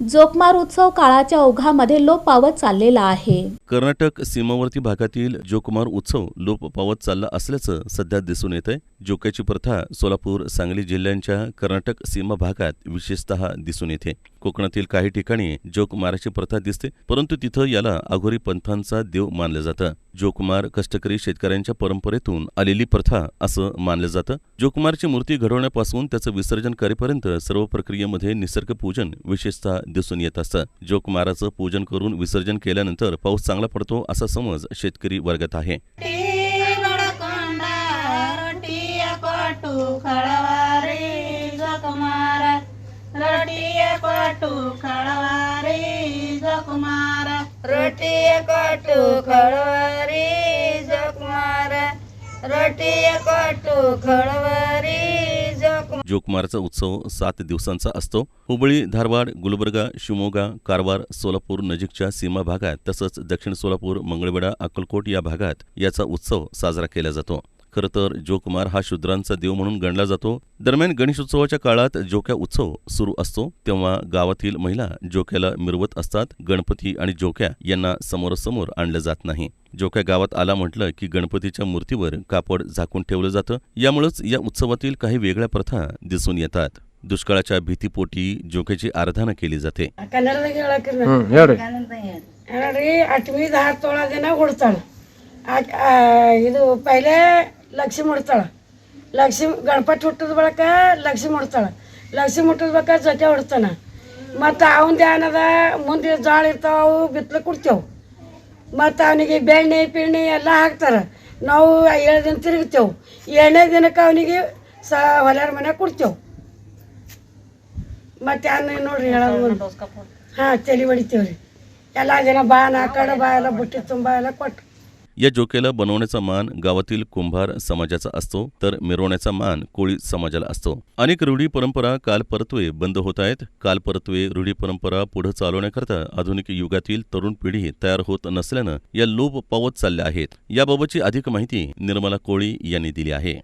जोकमार उत्सव काळाच्या ओघामध्ये लोप पावत चाललेला आहे. कर्नाटक सीमावर्ती भागातील जोकमार उत्सव लोप पावत चालला असल्याचं सध्या दिसून येत आहे जोक्याची प्रथा सोलापूर सांगली जिल्ह्यांच्या कर्नाटक सीमा भागात विशेषतः दिसून येते. कोकणातील काही ठिकाणी जोकमाराची प्रथा दिसते परंतु तिथं याला अघोरी पंथांचा देव मानलं जातं. जोकुमार कष्टकरी शेतकऱ्यांच्या परंपरेतून आलेली प्रथा असं मानलं जातं. जोकुमारची मूर्ती घडवण्यापासून त्याचं विसर्जन करेपर्यंत सर्व प्रक्रियेमध्ये निसर्ग पूजन विशेषतः दिसून येत असतं. जोकुमाराचं पूजन करून विसर्जन केल्यानंतर पाऊस चांगला पडतो असा समज शेतकरी वर्गात आहे. रोटी जोकमारचा उत्सव सात दिवसांचा असतो. हुबळी धारवाड गुलबर्गा शिमोगा कारवार सोलापूर नजीकच्या सीमा भागात तसंच दक्षिण सोलापूर मंगळवेढा अक्कलकोट या भागात याचा उत्सव साजरा केला जातो. खरं तर जोकुमार हा शूद्रांचा देव म्हणून गणला जातो दरम्यान गणेशोत्सवाच्या काळात जोक्या उत्सव सुरू असतो तेव्हा गावातील महिला जोक्याला मिरवत असतात गणपती आणि जोक्या यांना समोरासमोर आणलं जात नाही जोक्या गावात आला म्हटलं की गणपतीच्या मूर्तीवर कापड झाकून ठेवलं जातं यामुळंच या उत्सवातील काही वेगळ्या प्रथा दिसून येतात दुष्काळाच्या भीतीपोटी जोक्याची आराधना केली जाते ಕನ್ನಡದಾಗ ಹೇಳಕ್ರಿ ಹ್ಮ್ ಹೇಳ್ರಿ ನೋಡ್ರಿ ಅಟ್ಮಿದ ಹತ್ತು ತೊಳ ದಿನ ಹುಡ್ತಾಳೆ ಇದು ಪೈಲೆ ಲಕ್ಷ್ಮಿ ಹೊಡ್ತಾಳೆ ಲಕ್ಷ್ಮಿ ಗಣಪತಿ ಹುಟ್ಟಿದ ಬಳಕ ಲಕ್ಷ್ಮಿ ಹೊಡ್ತಾಳೆ ಲಕ್ಷ್ಮಿ ಹುಟ್ಟಿದ ಬಳಕ ಜೊತೆ ಹೊಡ್ತಾನೆ ಮತ್ತು ಅವನ ಏನದ ಮುಂದೆ ಜಾಳ ಇರ್ತಾವೆ ಅವು ಬಿತ್ತಲು ಕೊಡ್ತೇವೆ. ಮತ್ತು ಅವನಿಗೆ ಬೆಣ್ಣೆ ಪಿಣ್ಣೆ ಎಲ್ಲ ಹಾಕ್ತಾರೆ. ನಾವು ಏಳು ದಿನ ತಿರುಗ್ತೇವೆ. ಏಳನೇ ದಿನಕ್ಕೆ ಅವನಿಗೆ ಸ ಹೊಲ್ಯಾರ ಮನ್ಯಾಗ ಕೊಡ್ತೇವೆ. ಮತ್ತೆ ಅನ್ನ ನೋಡ್ರಿ ಹೇಳೋದು ಹಾಂ ತಲೆ ಹೊಡಿತೇವೆ ರೀ ಎಲ್ಲ ಜನ ಬಾನ ನಾ ಕಡೆ ಬಾ ಎಲ್ಲ ಬುಟ್ಟಿ ತುಂಬ ಎಲ್ಲ ಕೊಟ್ಟು या जोकेला बनवण्याचा मान गावातील कुंभार समाजाचा असतो तर मिरवण्याचा मान कोळी समाजाला असतो. अनेक रूढी परंपरा कालपरत्वे बंद होत आहेत. कालपरत्वे रूढी परंपरा पुढे चालवण्याकरता आधुनिक युगातील तरुण पिढी तयार होत नसल्यानं या लोप पावत चालल्या आहेत. याबाबतची अधिक माहिती निर्मला कोळी यांनी दिली आहे.